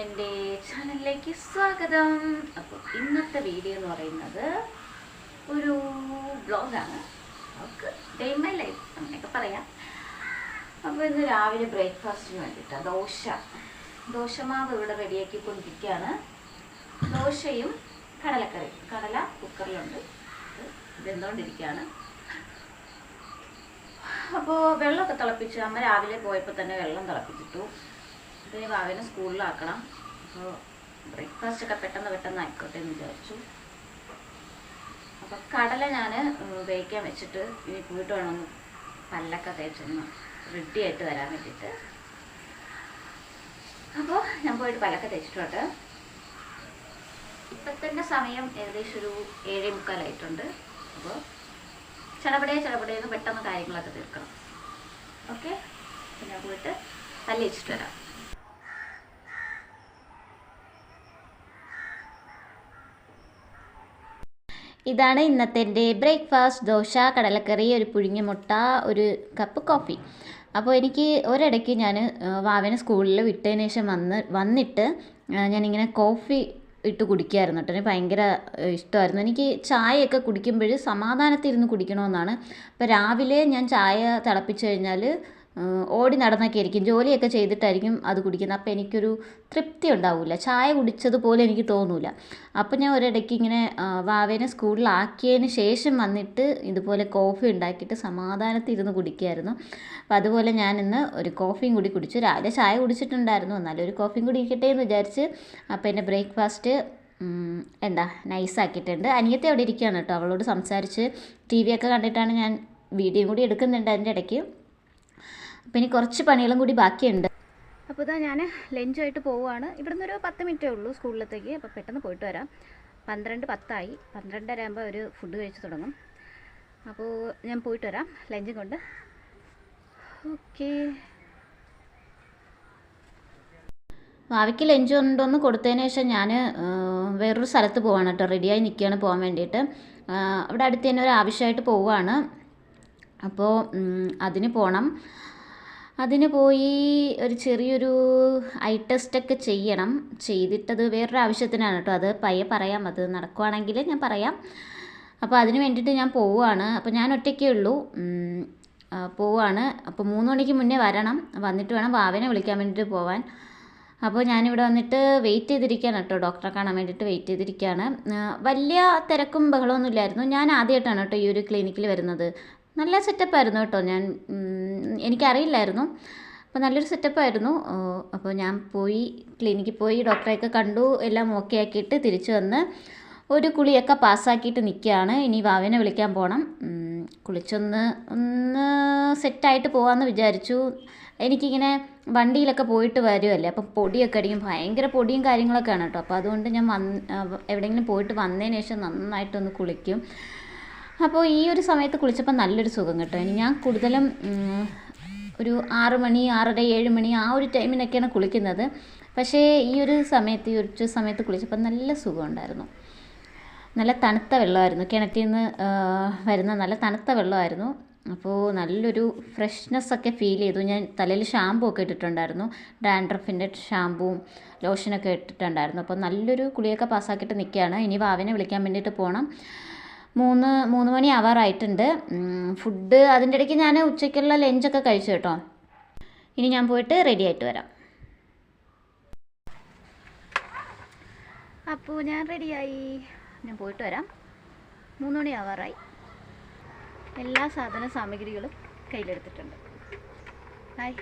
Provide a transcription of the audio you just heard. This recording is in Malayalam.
എന്റെ ചാനലിലേക്ക് സ്വാഗതം. അപ്പോൾ ഇന്നത്തെ വീഡിയോ എന്ന് പറയുന്നത് ഒരു ബ്ലോഗാണ് നമുക്ക് ഡേ മൈ ലൈഫ് അങ്ങനെയൊക്കെ പറയാം. അപ്പോൾ ഇന്ന് രാവിലെ ബ്രേക്ക്ഫാസ്റ്റിന് വേണ്ടിയിട്ടാണ് ദോശ. ദോശമാവ് ഇവിടെ റെഡിയാക്കിക്കൊണ്ടിരിക്കുകയാണ്. ദോശയും കടലക്കറി കടല കുക്കറിലുണ്ട് ഇത് ഇതെന്തുകൊണ്ടിരിക്കുകയാണ്? അപ്പോൾ വെള്ളമൊക്കെ തിളപ്പിച്ച് അമ്മ രാവിലെ പോയപ്പോൾ തന്നെ വെള്ളം തിളപ്പിച്ചിട്ടു. പിന്നെ വാവനെ സ്കൂളിലാക്കണം. അപ്പോൾ ബ്രേക്ക്ഫാസ്റ്റ് ഒക്കെ പെട്ടെന്ന് പെട്ടെന്ന് ആയിക്കോട്ടെ എന്ന് വിചാരിച്ചു. അപ്പോൾ കടല ഞാൻ വേവിക്കാൻ വെച്ചിട്ട് ഇനി പോയിട്ട് വേണം പല്ലൊക്കെ തേച്ചൊന്ന് റെഡി ആയിട്ട് വരാൻ വേണ്ടിയിട്ട്. അപ്പോൾ ഞാൻ പോയിട്ട് പല്ലൊക്കെ തേച്ചിട്ടോട്ട്. ഇപ്പം തന്നെ സമയം ഏകദേശം ഒരു ഏഴേ മുക്കാലായിട്ടുണ്ട് അപ്പോൾ ചടപടേ ചടപടേന്ന് പെട്ടെന്ന് കാര്യങ്ങളൊക്കെ തീർക്കണം. ഓക്കെ? പിന്നെ പോയിട്ട് പല്ല് വെച്ചിട്ട് വരാം. ഇതാണ് ഇന്നത്തെ എന്റെ ബ്രേക്ക്ഫാസ്റ്റ് ദോശ കടലക്കറി ഒരു പുഴുങ്ങിയ മുട്ട ഒരു കപ്പ് കോഫി. അപ്പോൾ എനിക്ക് ഒരിടയ്ക്ക് ഞാൻ വാവനെ സ്കൂളിൽ വിട്ടതിന് ശേഷം വന്ന് വന്നിട്ട് ഞാനിങ്ങനെ കോഫി ഇട്ട് കുടിക്കുമായിരുന്നു കേട്ടോ. എനിക്ക് ഭയങ്കര ഇഷ്ടമായിരുന്നു. എനിക്ക് ചായയൊക്കെ കുടിക്കുമ്പോൾ സമാധാനത്തിരുന്ന് കുടിക്കണമെന്നാണ്. അപ്പോൾ രാവിലെ ഞാൻ ചായ തിളപ്പിച്ച് കഴിഞ്ഞാൽ ഓടി നടന്നൊക്കെ ആയിരിക്കും. ജോലിയൊക്കെ ചെയ്തിട്ടായിരിക്കും അത് കുടിക്കുന്നത്. അപ്പോൾ എനിക്കൊരു തൃപ്തി ഉണ്ടാവില്ല ചായ കുടിച്ചതുപോലെ എനിക്ക് തോന്നൂല. അപ്പോൾ ഞാൻ ഒരിടയ്ക്ക് ഇങ്ങനെ വാവേനെ സ്കൂളിലാക്കിയതിന് ശേഷം വന്നിട്ട് ഇതുപോലെ കോഫി ഉണ്ടാക്കിയിട്ട് സമാധാനത്തിൽ ഇരുന്ന് കുടിക്കുമായിരുന്നു അപ്പോൾ അതുപോലെ ഞാൻ ഇന്ന് ഒരു കോഫിയും കൂടി കുടിച്ചു. രാവിലെ ചായ കുടിച്ചിട്ടുണ്ടായിരുന്നു. എന്നാലും ഒരു കോഫിയും കൂടി ഇരിക്കട്ടെ എന്ന് വിചാരിച്ച് അപ്പോൾ എന്റെ ബ്രേക്ക്ഫാസ്റ്റ് എന്താ നൈസാക്കിയിട്ടുണ്ട് അനിയത്തെ അവിടെ ഇരിക്കുകയാണ് കേട്ടോ. അവളോട് സംസാരിച്ച് ടി വി ഒക്കെ കണ്ടിട്ടാണ് ഞാൻ വീഡിയോയും കൂടി എടുക്കുന്നുണ്ട് അതിന്റെ ഇടയ്ക്ക്. ഇനി കുറച്ച് പണികളും കൂടി ബാക്കിയുണ്ട്. അപ്പോൾ ഇതാ ഞാൻ ലഞ്ചായിട്ട് പോവുകയാണ്. ഇവിടുന്ന് ഒരു പത്ത് മിനിറ്റേ ഉള്ളൂ സ്കൂളിലത്തേക്ക്. അപ്പോൾ പെട്ടെന്ന് പോയിട്ട് വരാം. പന്ത്രണ്ട് പത്തായി. പന്ത്രണ്ടര ആകുമ്പോൾ ഒരു ഫുഡ് കഴിച്ച് തുടങ്ങും. അപ്പോൾ ഞാൻ പോയിട്ട് വരാം. ലഞ്ചും കൊണ്ട്. ഓക്കേ ഭാവിക്ക് ലഞ്ച് ഉണ്ടോയെന്ന് കൊടുത്തതിന് ശേഷം ഞാൻ വേറൊരു സ്ഥലത്ത് പോവാണ് കേട്ടോ. റെഡിയായി നിൽക്കുകയാണ് പോകാൻ വേണ്ടിയിട്ട്. അവിടെ അടുത്ത് തന്നെ ഒരു ആവശ്യമായിട്ട് പോവുകയാണ് അപ്പോൾ അതിന് പോകണം അതിന് പോയി ഒരു ചെറിയൊരു ഐ ടെസ്റ്റൊക്കെ ചെയ്യണം. ചെയ്തിട്ടത് വേറൊരു ആവശ്യത്തിനാണ് കേട്ടോ. അത് പയ്യെ പറയാം. അത് നടക്കുവാണെങ്കിൽ ഞാൻ പറയാം. അപ്പോൾ അതിന് വേണ്ടിയിട്ട് ഞാൻ പോവുകയാണ്. അപ്പോൾ ഞാൻ ഒറ്റയ്ക്കേ ഉള്ളൂ. പോവുകയാണ്. അപ്പോൾ മൂന്ന് മണിക്ക് മുന്നേ വരണം. വന്നിട്ട് വേണം വാവനെ വിളിക്കാൻ വേണ്ടിയിട്ട് പോവാൻ. അപ്പോൾ ഞാനിവിടെ വന്നിട്ട് വെയിറ്റ് ചെയ്തിരിക്കുകയാണ് കേട്ടോ. ഡോക്ടറെ കാണാൻ വേണ്ടിയിട്ട് വെയിറ്റ് ചെയ്തിരിക്കുകയാണ്. വലിയ തിരക്കും ബഹളമൊന്നും ഇല്ലായിരുന്നു. ഞാൻ ആദ്യമായിട്ടാണ് കേട്ടോ ഈ ഒരു ക്ലിനിക്കിൽ വരുന്നത്. നല്ല സെറ്റപ്പായിരുന്നു കേട്ടോ ഞാൻ എനിക്കറിയില്ലായിരുന്നു. അപ്പോൾ നല്ലൊരു സെറ്റപ്പായിരുന്നു അപ്പോൾ ഞാൻ പോയി ക്ലിനിക്കിൽ പോയി ഡോക്ടറെയൊക്കെ കണ്ടു എല്ലാം ഓക്കെ ആക്കിയിട്ട് തിരിച്ചു വന്ന് ഒരു കുളിയൊക്കെ പാസ്സാക്കിയിട്ട് നിൽക്കുകയാണ് ഇനി വാവിനെ വിളിക്കാൻ പോകണം കുളിച്ചൊന്ന് ഒന്ന് സെറ്റായിട്ട് പോകാമെന്ന് വിചാരിച്ചു. എനിക്കിങ്ങനെ വണ്ടിയിലൊക്കെ പോയിട്ട് വരുമല്ലേ അപ്പം പൊടിയൊക്കെ അടിക്കും. ഭയങ്കര പൊടിയും കാര്യങ്ങളൊക്കെയാണ് കേട്ടോ. അപ്പോൾ അതുകൊണ്ട് ഞാൻ വന്ന് എവിടെയെങ്കിലും പോയിട്ട് വന്നതിന് ശേഷം നന്നായിട്ടൊന്ന് കുളിക്കും. അപ്പോൾ ഈ ഒരു സമയത്ത് കുളിച്ചപ്പോൾ നല്ലൊരു സുഖം കേട്ടോ. ഞാൻ കൂടുതലും ഒരു ആറ് മണി ആറര ഏഴ് മണി ആ ഒരു ടൈമിനൊക്കെയാണ് കുളിക്കുന്നത്. പക്ഷേ ഈ ഒരു സമയത്ത് ഈ ഒരു സമയത്ത് കുളിച്ചപ്പോൾ നല്ല സുഖമുണ്ടായിരുന്നു നല്ല തണുത്ത വെള്ളമായിരുന്നു. കിണറ്റിൽ നിന്ന് വരുന്ന നല്ല തണുത്ത വെള്ളമായിരുന്നു. അപ്പോൾ നല്ലൊരു ഫ്രഷ്നെസ് ഒക്കെ ഫീൽ ചെയ്തു. ഞാൻ തലയിൽ ഷാമ്പൂ ഒക്കെ ഇട്ടിട്ടുണ്ടായിരുന്നു. ഡാൻഡ്രഫിന്റെ ഷാമ്പൂവും ലോഷനൊക്കെ ഇട്ടിട്ടുണ്ടായിരുന്നു. അപ്പോൾ നല്ലൊരു കുളിയൊക്കെ പാസ്സാക്കിയിട്ട് നിൽക്കുകയാണ്. ഇനി വാവിനെ വിളിക്കാൻ വേണ്ടിയിട്ട് പോകണം. മൂന്ന് മൂന്ന് മണി ആവാറായിട്ടുണ്ട്. ഫുഡ് അതിന്റെ ഇടയ്ക്ക് ഞാൻ ഉച്ചയ്ക്കുള്ള ലഞ്ചൊക്കെ കഴിച്ചു കേട്ടോ. ഇനി ഞാൻ പോയിട്ട് റെഡി ആയിട്ട് വരാം. അപ്പോൾ ഞാൻ റെഡിയായി ഞാൻ പോയിട്ട് വരാം. മൂന്ന് മണി ആവാറായി. എല്ലാ സാധന സാമഗ്രികളും കയ്യിലെടുത്തിട്ടുണ്ട്. ഹായ്